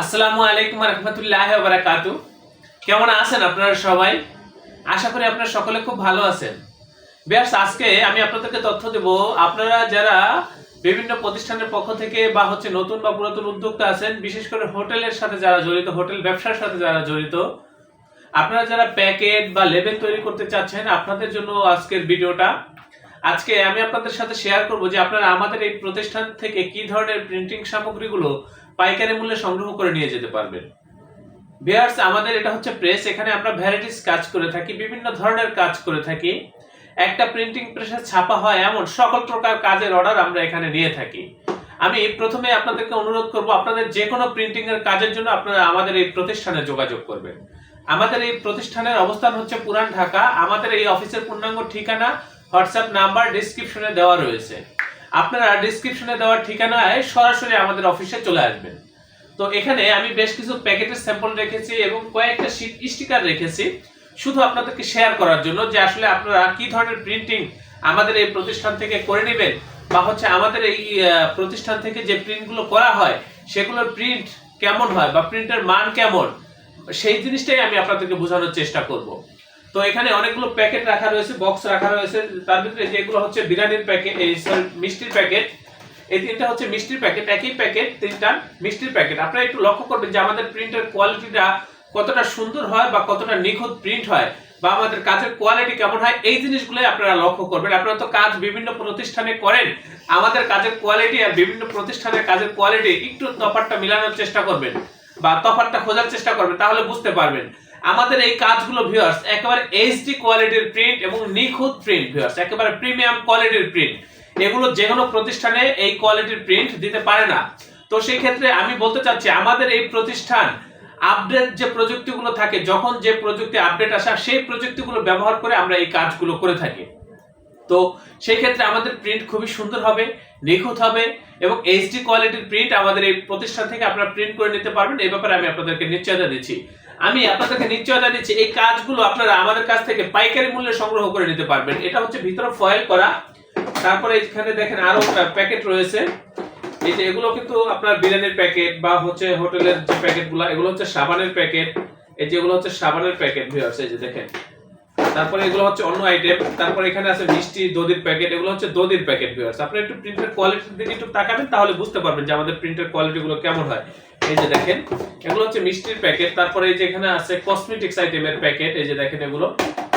আসসালামু আলাইকুম রহমতুল্লাহ বারাকাতু। কেমন আছেন আপনারা সবাই? আশা করি আপনারা সকলে খুব ভালো আছেন। বেশ, আজকে আমি আপনাদেরকে তথ্য দেব, আপনারা যারা বিভিন্ন প্রতিষ্ঠানের পক্ষ থেকে বা হচ্ছে নতুন বা পুরাতন উদ্যোক্তা আছেন, বিশেষ করে হোটেলের সাথে যারা জড়িত, হোটেল ব্যবসার সাথে যারা জড়িত, আপনারা যারা প্যাকেট বা লেবেল তৈরি করতে চাচ্ছেন, আপনাদের জন্য আজকের ভিডিওটা আজকে আমি আপনাদের সাথে শেয়ার করব যে আপনারা আমাদের এই প্রতিষ্ঠান থেকে কি ধরনের প্রিন্টিং সামগ্রীগুলো পাইকারি মূল্যে সংগ্রহ করে নিয়ে যেতে পারবেন। বিয়ার্স আমাদের এটা হচ্ছে প্রেস এখানে আমরা ভ্যারাইটিস কাজ করে থাকি, বিভিন্ন ধরনের কাজ করে থাকি। একটা প্রিন্টিং প্রেসে ছাপা হয় এমন সকল প্রকার কাজের অর্ডার আমরা এখানে নিয়ে থাকি। আমি প্রথমে আপনাদেরকে অনুরোধ করব, আপনাদের যে কোনো প্রিন্টিং এর কাজের জন্য আপনারা আমাদের এই প্রতিষ্ঠানে যোগাযোগ করবেন। আমাদের এই প্রতিষ্ঠানের অবস্থান হচ্ছে পুরান ঢাকা। আমাদের এই অফিসের পূর্ণাঙ্গ ঠিকানা হোয়াটসঅ্যাপ নাম্বার ডিসক্রিপশনে দেওয়া রয়েছে। আপনারা ডিসক্রিপশনে দেওয়ার ঠিকানায় সরাসরি আমাদের অফিসে চলে আসবেন। তো এখানে আমি বেশ কিছু প্যাকেটের স্যাম্পল রেখেছি এবং কয়েকটা স্টিকার রেখেছি। শুধু আপনাদেরকে শেয়ার করার জন্য যে আসলে আপনারা কি ধরনের প্রিন্টিং আমাদের এই প্রতিষ্ঠান থেকে করে নেবেন বা হচ্ছে আমাদের এই প্রতিষ্ঠান থেকে যে প্রিন্টগুলো করা হয়, সেগুলোর প্রিন্ট কেমন হয় বা প্রিন্টের মান কেমন, সেই জিনিসটাই আমি আপনাদেরকে বোঝানোর চেষ্টা করব। তো এখানে অনেকগুলো প্যাকেট রাখা রয়েছে বক্স রাখা রয়েছে। তার ভিতরে যেগুলো হচ্ছে বিরিয়ানির প্যাকেট এই sorry, মিষ্টির প্যাকেট। এই তিনটা হচ্ছে মিষ্টির প্যাকেট একই প্যাকেট তিনটা মিষ্টির প্যাকেট। আপনারা একটু লক্ষ্য করবেন যে আমাদের প্রিন্টের কোয়ালিটিটা কতটা সুন্দর হয় বা কতটা নিখুঁত প্রিন্ট হয় বা আমাদের কাজের কোয়ালিটি কেমন হয় এই জিনিসগুলোই আপনারা লক্ষ্য করবেন। আপনারা তো কাজ বিভিন্ন প্রতিষ্ঠানে করেন আমাদের কাজের কোয়ালিটি আর বিভিন্ন প্রতিষ্ঠানের কাজের কোয়ালিটি একটু তফাৎটা মিলানোর চেষ্টা করবেন বা তফাৎটা খোঁজার চেষ্টা করবেন তাহলে বুঝতে পারবেন। আমাদের এই কাজগুলো ভিউয়ার্স একেবারে এইচডি কোয়ালিটির প্রিন্ট এবং নিখুঁত প্রিন্ট ভিউয়ার্স একেবারে প্রিমিয়াম কোয়ালিটির প্রিন্ট এগুলো যে কোনো প্রতিষ্ঠানে এই কোয়ালিটির প্রিন্ট দিতে পারে না। তো সেই ক্ষেত্রে আমি বলতে চাচ্ছি, আমাদের এই প্রতিষ্ঠান আপডেট যে প্রযুক্তিগুলো থাকে, যখন যে প্রযুক্তি আপডেট আসা, সেই প্রযুক্তিগুলো ব্যবহার করে আমরা এই কাজগুলো করে থাকি। তো সেই ক্ষেত্রে আমাদের প্রিন্ট খুবই সুন্দর হবে, নিখুঁত হবে এবং এইচডি কোয়ালিটির প্রিন্ট আমাদের এই প্রতিষ্ঠান থেকে আপনারা প্রিন্ট করে নিতে পারবেন। এই ব্যাপারে আমি আপনাদেরকে নিশ্চয়তা দিচ্ছি। আমি আপনাদেরকে নিশ্চয়তা দিচ্ছি, এই কাজগুলো আপনারা আমাদের কাছ থেকে পাইকারি মূল্যে সংগ্রহ করে নিতে পারবেন। এটা হচ্ছে ভিতরে ফয়েল করা। তারপরে এখানে দেখেন আরও প্যাকেট রয়েছে। এই যে এগুলো কিন্তু আপনার বিরিয়ানির প্যাকেট বা হচ্ছে হোটেলের যে প্যাকেটগুলো এগুলো হচ্ছে সাবানের প্যাকেট এই যেগুলো হচ্ছে সাবানের প্যাকেট ভিউয়ার্স এই যে দেখেন। তারপরে এগুলো হচ্ছে অন্য আইটেম তারপরে এখানে আছে মিষ্টি, দধির প্যাকেট এগুলো হচ্ছে দধির প্যাকেট ভিউয়ার্স আপনি একটু প্রিন্টের কোয়ালিটির দিকে একটু তাকাবেন, তাহলে বুঝতে পারবেন যে আমাদের প্রিন্টের কোয়ালিটি গুলো কেমন হয়। এই যে দেখেন, এগুলো হচ্ছে মিষ্টির প্যাকেট তারপরে এই যে এখানে আছে কসমেটিক্স আইটেমের প্যাকেট এই যে দেখেন এগুলো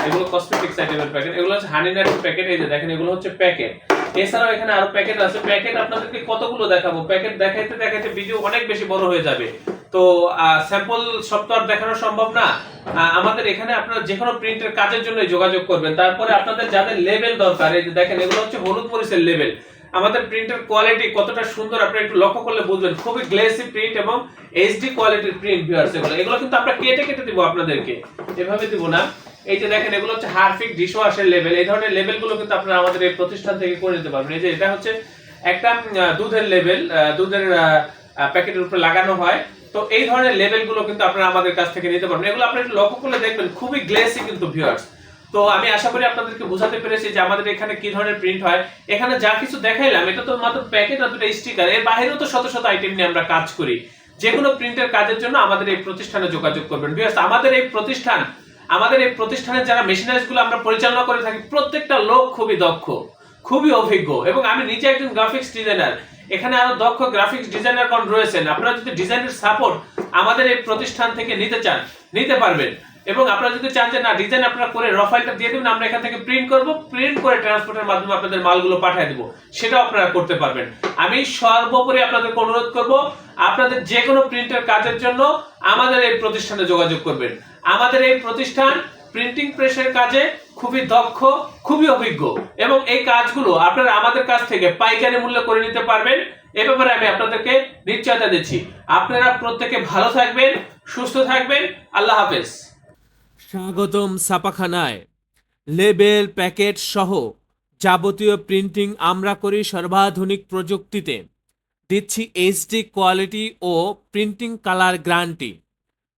এগুলো কসমেটিক্স আইটেমের প্যাকেট এগুলো হচ্ছে হানি নাটের প্যাকেট এই যে দেখেন এগুলো হচ্ছে প্যাকেট এছাড়াও এখানে আরও প্যাকেট আছে প্যাকেট আপনাদেরকে কতগুলো দেখাবো? প্যাকেট দেখাইতে দেখাইতে ভিডিও অনেক বেশি বড় হয়ে যাবে। তো স্যাম্পল সব তো আর দেখানো সম্ভব না। আমাদের এখানে আপনারা যে কোনো প্রিন্টের কাজের জন্য যোগাযোগ করবেন। তারপরে আপনাদের যাদের লেভেল দরকার, এই যে দেখেন, এগুলো হচ্ছে হলুদ মরিচের লেভেল আমাদের প্রিন্টের কোয়ালিটি কতটা সুন্দর আপনি একটু লক্ষ্য করলে বুঝবেন। খুবই গ্লেসি প্রিন্ট এবং এইচডি কোয়ালিটির প্রিন্ট ভিউয়ার্স এগুলো। এগুলো কিন্তু আমরা কেটে কেটে দিব আপনাদেরকে। এভাবে দিব না। এই যে দেখেন, এগুলো হচ্ছে হারফিক ডিশওয়াশের লেভেল এই ধরনের লেভেলগুলো কিন্তু আপনারা আমাদের এই প্রতিষ্ঠান থেকে করে নিতে পারবেন। এই যে এটা হচ্ছে একটা দুধের লেভেল দুধের প্যাকেটের উপরে লাগানো হয়। তো এই ধরনের লেভেলগুলো কিন্তু আপনারা আমাদের কাছ থেকে নিতে পারবেন। এগুলো আপনি একটু লক্ষ্য করলে দেখবেন, খুবই গ্লেসি কিন্তু ভিউয়ার্স তো আমি আশা করি আপনাদেরকে বোঝাতে পেরেছি যে আমাদের এখানে কি ধরনের প্রিন্ট হয়। এখানে যা কিছু দেখাইলাম, এটা তো মাত্র প্যাকেট আর দুটো স্টিকার এর বাইরেও তো শত শত আইটেম নিয়ে আমরা কাজ করি। যে কোনো প্রিন্টের কাজের জন্য আমাদের এই প্রতিষ্ঠানে যোগাযোগ করবেন। বিকজ আমাদের এই প্রতিষ্ঠান, আমাদের এই প্রতিষ্ঠানের যারা মেশিনারিজগুলো আমরা পরিচালনা করে থাকি, প্রত্যেকটা লোক খুবই দক্ষ। খুবই অভিজ্ঞ। এবং আমি নিজে একজন গ্রাফিক্স ডিজাইনার এখানে আরও দক্ষ গ্রাফিক্স ডিজাইনার কোন রয়েছেন। আপনারা যদি ডিজাইনের সাপোর্ট আমাদের এই প্রতিষ্ঠান থেকে নিতে চান, নিতে পারবেন। এবং আপনারা যদি চান যে না ডিজাইন আপনারা করে র ফাইলটা দিয়ে দেবেন, আমরা এখান থেকে প্রিন্ট করব। প্রিন্ট করে ট্রান্সপোর্টের মাধ্যমে আপনাদের মালগুলো পাঠিয়ে দেবো। সেটাও আপনারা করতে পারবেন। আমি সর্বোপরি আপনাদেরকে অনুরোধ করব, আপনাদের যে কোনো প্রিন্টের কাজের জন্য আমাদের এই প্রতিষ্ঠানে যোগাযোগ করবেন। আমাদের এই প্রতিষ্ঠান প্রিন্টিং প্রেসের কাজে খুবই দক্ষ, খুবই অভিজ্ঞ। এবং এই কাজগুলো আপনারা আমাদের কাছ থেকে পাইকারি মূল্যে করে নিতে পারবেন। এ ব্যাপারে আমি আপনাদেরকে নিশ্চয়তা দিচ্ছি। আপনারা প্রত্যেকে ভালো থাকবেন, সুস্থ থাকবেন। আল্লাহ হাফেজ। স্বাগতম ছাপাখানায়। লেবেল, প্যাকেট সহ যাবতীয় প্রিন্টিং আমরা করি সর্বাধুনিক প্রযুক্তিতে। দিচ্ছি এইচডি কোয়ালিটি ও প্রিন্টিং কালার গ্যারান্টি